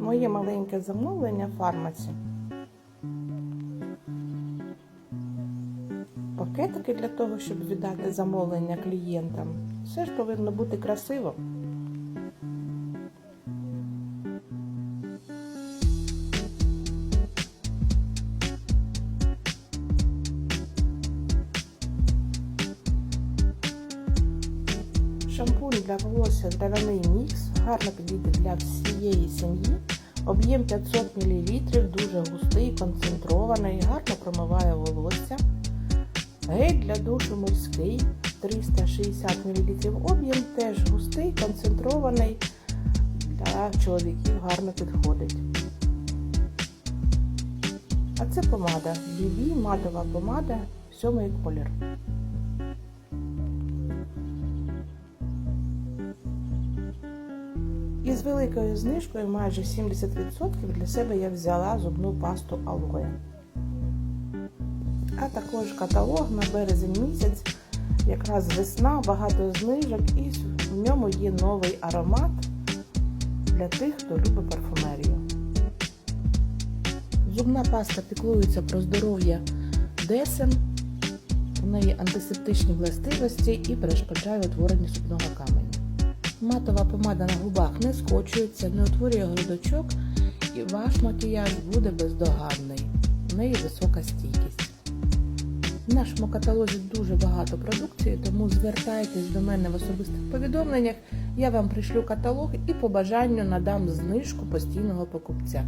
Моє маленьке замовлення в фармаці. Пакетики для того, щоб віддати замовлення клієнтам. Все ж повинно бути красиво. Шампунь для волосся травяний мікс гарно підійде для всієї сім'ї. Об'єм 500 мл, дуже густий, концентрований, гарно промиває волосся. Гель для душу морський 360 мл. Об'єм теж густий, концентрований. Для чоловіків гарно підходить. А це помада. BB матова помада, сьомий колір. І з великою знижкою майже 70% для себе я взяла зубну пасту алоє. А також каталог на березень місяць, якраз весна, багато знижок, і в ньому є новий аромат для тих, хто любить парфумерію. Зубна паста піклується про здоров'я десен, у неї антисептичні властивості і перешкоджає утворенню зубного каменю. Матова помада на губах не скочується, не утворює грудочок і ваш макіяж буде бездоганний. В неї висока стійкість. В нашому каталозі дуже багато продукції, тому звертайтесь до мене в особистих повідомленнях. Я вам пришлю каталог і по бажанню надам знижку постійного покупця.